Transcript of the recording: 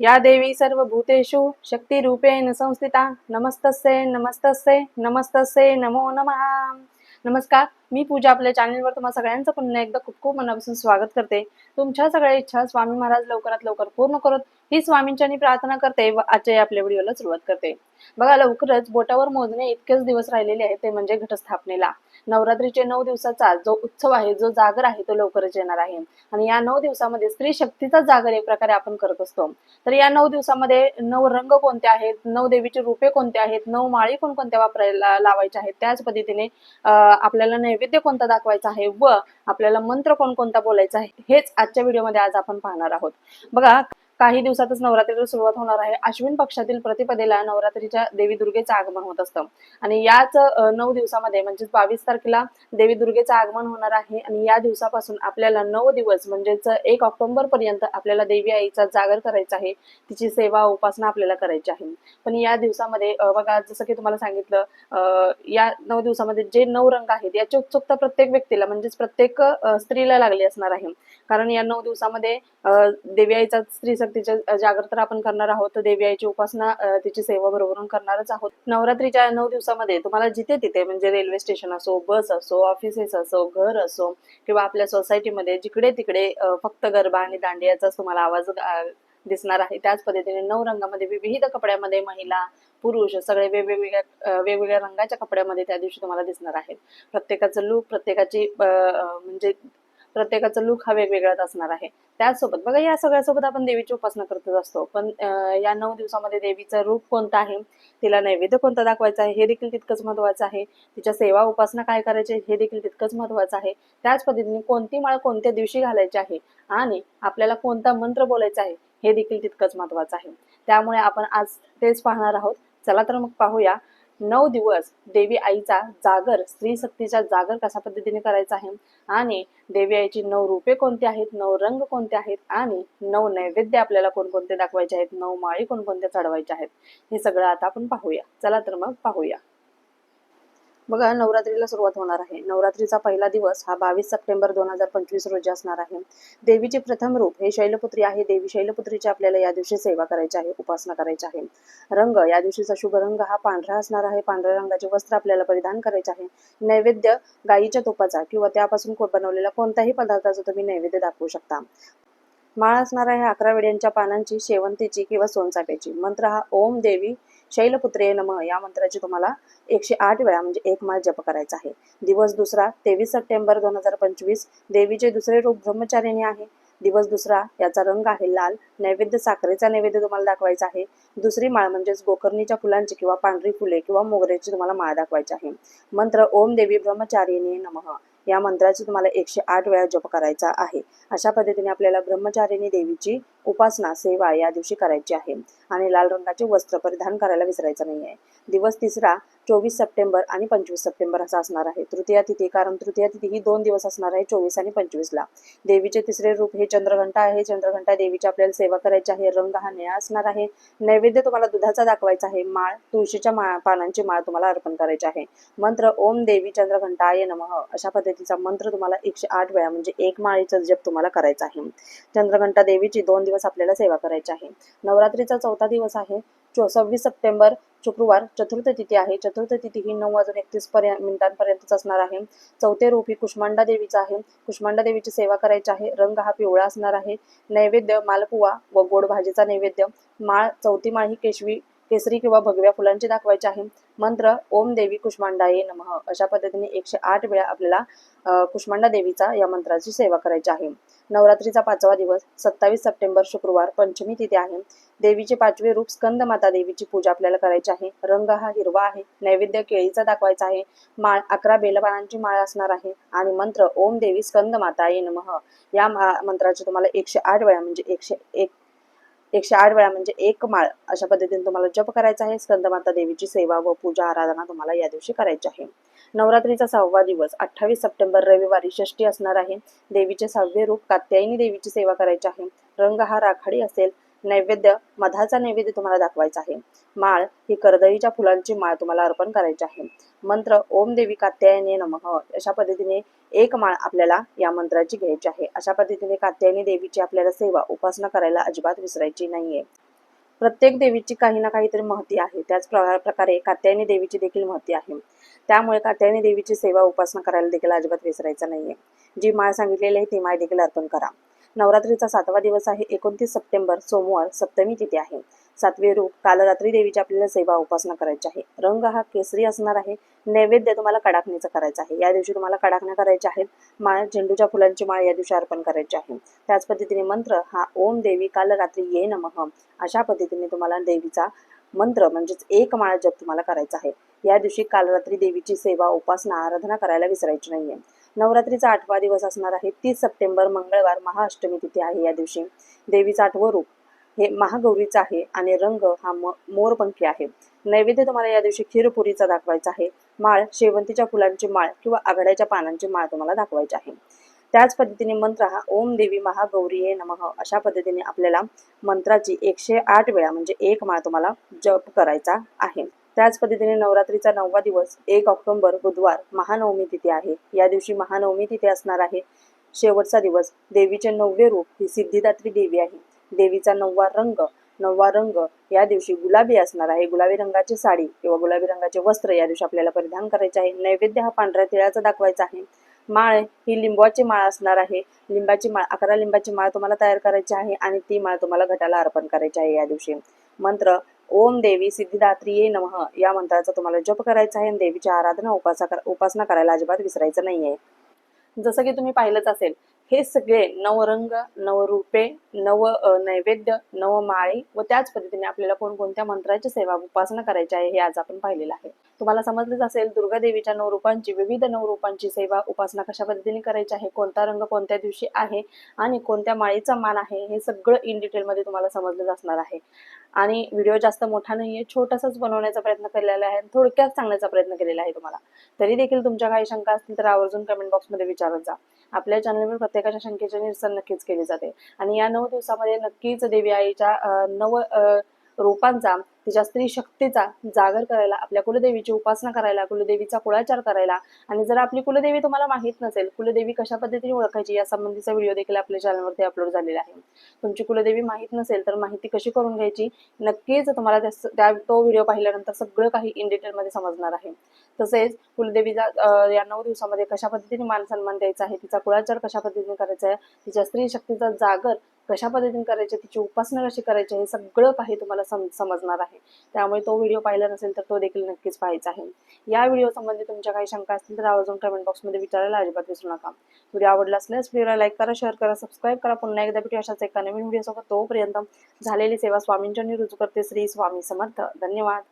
या देवी सर्व भूतेषु शक्तिरूपेण संस्थिता. नमस्तस्य नमस्तस्य नमस्तस्य नमो नमः. नमस्कार मी पूजा आपल्या चॅनलवर तुम्हा सगळ्यांचं पुन्हा एकदा खूप खूप मनापासून स्वागत करते. तुमच्या सगळ्या इच्छा स्वामी महाराज लवकरात लवकर पूर्ण करत. ही स्वामींच्यानी प्रार्थना करते व आजच्या आपल्या व्हिडिओला सुरुवात करते. बघा लवकरच बोटावर मोजणे इतकेच दिवस राहिलेले आहेत ते म्हणजे घटस्थापनेला. नवरात्रीचे नऊ दिवसाचा जो उत्सव आहे जो जागर आहे तो लवकरच येणार आहे. आणि या नऊ दिवसामध्ये स्त्री शक्तीचा जागर एक प्रकारे आपण करत असतो. तर या नऊ दिवसामध्ये नऊ रंग कोणते आहेत नऊ देवीचे रूपे कोणते आहेत नऊ माळी कोणकोणत्या वापरायला लावायच्या आहेत त्याच पद्धतीने आपल्याला नैवेद्य कोणता दाखवायचा आहे व आपल्याला मंत्र कोणकोणता बोलायचा आहे हेच आजच्या व्हिडिओमध्ये आज आपण पाहणार आहोत. बघा काही दिवसातच नवरात्रीला सुरुवात होणार आहे. अश्विन पक्षातील प्रतिपदेला नवरात्रीच्या देवी दुर्गेचं आगमन होत असतं. आणि याच नऊ दिवसामध्ये म्हणजेच बावीस तारखेला देवी दुर्गेचं आगमन होणार आहे. आणि या दिवसापासून आपल्याला नऊ दिवस म्हणजेच एक ऑक्टोबर पर्यंत आपल्याला देवी आईचा जागर करायचा आहे. तिची सेवा उपासना आपल्याला करायची आहे. पण या दिवसामध्ये बघा जसं की तुम्हाला सांगितलं अं, या नऊ दिवसामध्ये जे नऊ रंग आहेत याची उत्सुकता प्रत्येक व्यक्तीला म्हणजेच प्रत्येक स्त्रीला लागली असणार आहे. कारण या नऊ दिवसामध्ये अं, देवी आईचा स्त्री शक्तीच्या जागर तर आपण करणार आहोत. तर देवी आईची उपासना तिची सेवा बरोबरून करणारच आहोत. नवरात्रीच्या नऊ दिवसामध्ये तुम्हाला जिथे तिथे म्हणजे रेल्वे स्टेशन असो बस असो ऑफिसेस असो घर असो किंवा आपल्या सोसायटीमध्ये जिकडे तिकडे फक्त गरबा आणि दांडियाचाच तुम्हाला आवाज दिसणार आहे. त्याच पद्धतीने नऊ रंगामध्ये विविध कपड्यामध्ये महिला पुरुष सगळे वेगवेगळ्या वेगवेगळ्या रंगाच्या कपड्यामध्ये त्या दिवशी तुम्हाला दिसणार आहेत. प्रत्येकाचं लुक प्रत्येकाची म्हणजे प्रत्येकाचा लुक हा वेगवेगळाच असणार आहे. त्याचसोबत बघा या सगळ्यासोबत आपण देवीची उपासना करतच असतो. पण या नऊ दिवसामध्ये देवीचं रूप कोणतं आहे? तिला नैवेद्य कोणता दाखवायचा आहे? हे देखील तितकंच महत्वाचं आहे. तिच्या सेवा उपासना काय करायची हे देखील तितकंच महत्वाचं आहे. त्याच पद्धतीने कोणती माळ कोणत्या दिवशी घालायची आहे? आणि आपल्याला कोणता मंत्र बोलायचा आहे? हे देखील तितकंच महत्वाचं आहे. त्यामुळे आपण आज तेच पाहणार आहोत. चला तर मग पाहूया. नऊ दिवस देवी आईचा जागर स्त्री शक्तीचा जागर कशा पद्धतीने करायचा आहे? आणि देवी आईची नऊ रूपे कोणती आहेत? नऊ रंग कोणते आहेत? आणि नऊ नैवेद्य आपल्याला कोणकोणते दाखवायचे आहेत? नऊ माळी कोणकोणत्या चढवायच्या आहेत? हे सगळं आता आपण पाहूया. चला तर मग पाहूया. बघा नवरात्रीला सुरुवात होणार आहे. नवरात्रीचा पहिला दिवस हा बावीस सप्टेंबर दोन हजार पंचवीस रोजी असणार आहे. देवीचे प्रथम रूप हे शैलपुत्री आहे. देवी शैलपुत्रीची आपल्याला या दिवशी सेवा करायची आहे उपासना करायची आहे. रंग या दिवशीचा शुभ रंग हा पांढरा असणार आहे. पांढऱ्या रंगाचे वस्त्र आपल्याला परिधान करायचे आहे. नैवेद्य गाईच्या तुपाचा किंवा त्यापासून बनवलेला कोणत्याही पदार्थाचा तुम्ही नैवेद्य दाखवू शकता. माळ असणार आहे अकरा वेड्यांच्या पानांची शेवंतीची किंवा सोनचाफ्याची. मंत्र हा ओम देवी शैलपुत्रे नम. या मंत्राची तुम्हाला एकशे आठ वेळा म्हणजे एक माळ जप करायचा आहे. दिवस दुसरा तेवीस सप्टेंबर दोन हजार पंचवीस देवीचे दुसरे रूप ब्रह्मचारिणी आहे. दिवस दुसरा याचा रंग आहे लाल. नैवेद्य साखरेचा नैवेद्य तुम्हाला दाखवायचा आहे. दुसरी माळ म्हणजेच गोकर्णीच्या फुलांची किंवा पांढरी फुले किंवा मोगऱ्याची तुम्हाला माळ दाखवायची आहे. मंत्र ओम देवी ब्रह्मचारिणी नमः. या मंत्राची तुम्हाला एकशे आठ वेळा जप करायचा आहे. अशा पद्धतीने आपल्याला ब्रह्मचारिणी देवीची उपासना सेवा या दिवशी करायची आहे. आणि लाल रंगाचे वस्त्र परिधान करायला विसरायचं नाही आहे दिवस तिसरा चोवीस सप्टेंबर आणि पंचवीस सप्टेंबर असा असणार आहे. तृतीया तिथी कारण तृतीया तिथी ही दोन दिवस असणार आहे चोवीस आणि पंचवीसला. देवीचे तिसरे रूप हे चंद्रघंटा आहे. चंद्रघंटा देवीची आपल्याला सेवा करायची आहे. रंग हा निळा असणार आहे. नैवेद्य तुम्हाला दुधाचा दाखवायचा आहे. माळ तुळशीच्या मा पानांची माळ तुम्हाला अर्पण करायची आहे. मंत्र ओम देवी चंद्रघंटाय नमः. अशा पद्धतीचा मंत्र तुम्हाला एकशे आठ वेळा म्हणजे एक माळीचा जप तुम्हाला करायचा आहे. चंद्रघंटा देवीची दोन दिवस आपल्याला सेवा करायची आहे. नवरात्रीचा चौथा दिवस आहे. चो सव्वीस सप्टेंबर शुक्रवार चतुर्थ तिथी आहे. चतुर्थ तिथी ही नऊ वाजून एकतीस पर्यंत मिनिटांपर्यंतच असणार आहे. चौथे रूप ही कुष्मांडा देवीचा आहे. कुष्मांडा देवीची सेवा करायची आहे. रंग हा पिवळा असणार आहे. नैवेद्य मालपुवा व गोड भाजीचा नैवेद्य. माळ चौथी माळ ही केशवी केसरी किंवा भगव्या फुलांची दाखवायची आहे. मंत्र ओम देवी कुष्मांडाये नमः. अशा पद्धतीने एकशे आठ वेळा आपल्याला कुष्मांडा देवीचा या मंत्राची सेवा करायची आहे. नवरात्रीचा पाचवा दिवस सत्तावीस सप्टेंबर शुक्रवार पंचमी तिथी आहे. देवीचे पाचवे रूप स्कंद माता देवीची पूजा आपल्याला करायची आहे. रंग हा हिरवा आहे. नैवेद्य केळीचा दाखवायचा आहे. माळ अकरा बेलपानांची माळ असणार आहे. आणि मंत्र ओम देवी स्कंद माताये नमः. या मंत्राचे तुम्हाला एकशे आठ वेळा म्हणजे एकशे एक एकशे आठ वेळा म्हणजे एक माळ अशा पद्धतीने तुम्हाला जप करायचा आहे. स्कंदमाता देवीची सेवा व पूजा आराधना तुम्हाला या दिवशी करायची आहे. नवरात्रीचा सहावा दिवस अठ्ठावीस सप्टेंबर रविवारी षष्टी असणार आहे. देवीचे सहावे रूप कात्यायनी देवीची सेवा करायची आहे. रंग हा राखाडी असेल. नैवेद्य मधाचा नैवेद्य तुम्हाला दाखवायचा आहे. माळ ही कर्दळीच्या फुलांची माळ तुम्हाला अर्पण करायची आहे. मंत्र ओम देवी कात्यायनी नमः अशा पद्धतीने एक माळ आपल्याला या मंत्राची घ्यायची आहे. अशा पद्धतीने कात्यायनी देवीची आपल्याला सेवा उपासना करायला अजिबात विसरायची नाहीये. प्रत्येक देवीची काही ना काहीतरी महती आहे. त्याच प्रकारे कात्यायनी देवीची देखील महती आहे. त्यामुळे कात्यायनी देवीची सेवा उपासना करायला देखील अजिबात विसरायचं नाहीये. जी माळ सांगितलेली आहे ती माळ देखील अर्पण करा. नवरात्रीचा सातवा दिवस आहे. एकोणतीस सप्टेंबर सोमवार सप्तमी तिथी आहे. सातवे रूप काल रात्री देवीची आपल्याला सेवा उपासना करायची आहे. रंग हा केसरी असणार आहे. नैवेद्य तुम्हाला कडाकणीचा करायचा आहे. या दिवशी तुम्हाला कडाकण्या करायच्या आहेत. माळ झेंडूच्या फुलांची माळ या दिवशी अर्पण करायची आहे. त्याच पद्धतीने मंत्र हा ओम देवी काल रात्री ये नमः अशा पद्धतीने तुम्हाला देवीचा मंत्र म्हणजेच एक माळ जप तुम्हाला करायचा आहे. या दिवशी काल रात्री देवीची सेवा उपासना आराधना करायला विसरायची नाहीये. नवरात्रीचा आठवा दिवस असणार आहे. तीस सप्टेंबर मंगळवार महाअष्टमी तिथी आहे या दिवशी. देवीचं आठवं रूप हे महागौरीचं आहे आणि रंग हा म मोरपंखी आहे. नैवेद्य तुम्हाला या दिवशी खीरपुरीचा दाखवायचा आहे. माळ शेवंतीच्या फुलांची माळ किंवा आघाड्याच्या पानांची माळ तुम्हाला दाखवायची आहे. त्याच पद्धतीने मंत्र हा ओम देवी महागौरी हे नमः अशा पद्धतीने आपल्याला मंत्राची एकशे आठ वेळा म्हणजे एक माळ तुम्हाला जप करायचा आहे. त्याच पद्धतीने नवरात्रीचा नववा दिवस एक ऑक्टोबर बुधवार महानवमी तिथी आहे. या दिवशी महानवमी तिथी असणार आहे. शेवटचा दिवस देवीचे नववे रूप ही सिद्धिदात्री देवी आहे. देवीचा नववा रंग नववा रंग या दिवशी गुलाबी असणार आहे. गुलाबी रंगाची साडी किंवा गुलाबी रंगाचे वस्त्र या दिवशी आपल्याला परिधान करायचे आहे. नैवेद्य हा पांढऱ्या तिळाचा दाखवायचा आहे. माळ ही लिंबाची माळ असणार आहे. लिंबाची माळ अकरा लिंबाची माळ तुम्हाला तयार करायची आहे आणि ती माळ तुम्हाला घटाला अर्पण करायची आहे या दिवशी. मंत्र ओम देवी सिद्धिदात्री ये नमः. या मंत्राचा तुम्हाला जप करायचा आहे आणि देवीची आराधना उपासा उपासना करायला अजिबात विसरायचं नाही आहे जसं की तुम्ही पाहिलंच असेल हे सगळे नवरंग नवरूपे नव नैवेद्य नवमाळी व त्याच पद्धतीने आपल्याला कोणकोणत्या मंत्राची सेवा उपासना करायची आहे हे आज आपण पाहिलेलं आहे. तुम्हाला समजलंच असेल दुर्गा देवीच्या नवरूपांची विविध नवरूपांची सेवा उपासना कशा पद्धतीने करायची आहे कोणता रंग कोणत्या दिवशी आहे आणि कोणत्या माळीचा मान आहे हे सगळं इन डिटेलमध्ये तुम्हाला समजलंच असणार आहे. आणि व्हिडिओ जास्त मोठा नाहीये छोटासाच बनवण्याचा प्रयत्न केलेला आहे थोडक्यात सांगण्याचा प्रयत्न केलेला आहे तुम्हाला. तरी देखील तुमच्या काही शंका असतील तर आवर्जून कमेंट बॉक्समध्ये विचारत जा. आपल्या चॅनलवर प्रत्येकाच्या शंकेचे निरसन नक्कीच केले जाते. आणि या नऊ दिवसामध्ये नक्कीच देवी आईच्या नव अ, रूपांचा तिच्या स्त्री शक्तीचा जागर करायला आपल्या कुलदेवीची उपासना करायला कुलदेवीचा कुळाचार करायला आणि जर आपली कुलदेवी तुम्हाला माहीत नसेल कुलदेवी कशा पद्धतीने ओळखायची या संबंधीचा व्हिडिओ देखील आपल्या चॅनलवरती अपलोड झालेला आहे. तुमची कुलदेवी माहीत नसेल तर माहिती कशी करून घ्यायची? नक्कीच तुम्हाला त्या- त्या तो व्हिडिओ पाहिल्यानंतर सगळं काही इन डिटेलमध्ये समजणार आहे. तसेच कुलदेवीचा या नऊ दिवसामध्ये कशा पद्धतीने मान सन्मान द्यायचा आहे तिचा कुळाचार कशा पद्धतीने करायचा आहे तिच्या स्त्री शक्तीचा जागर कशा पद्धतीने करायचे तिची उपासना कशी करायची हे सगळं काही तुम्हाला सम समजणार आहे. त्यामुळे तो व्हिडिओ पाहिला नसेल तर तो देखील नक्कीच पाहायचा आहे. या व्हिडिओ संबंधी तुमच्या काही शंका असतील तर आवर्जून कमेंट बॉक्समध्ये विचारायला अजिबात विसरू नका. व्हिडिओ आवडला असल्यास व्हिडिओला लाईक करा शेअर करा सबस्क्राईब करा. पुन्हा एकदा भेटू अशाच एका नवीन व्हिडिओसोबत तोपर्यंत झालेली सेवा स्वामींच्या रुजू करते श्री स्वामी समर्थ. धन्यवाद.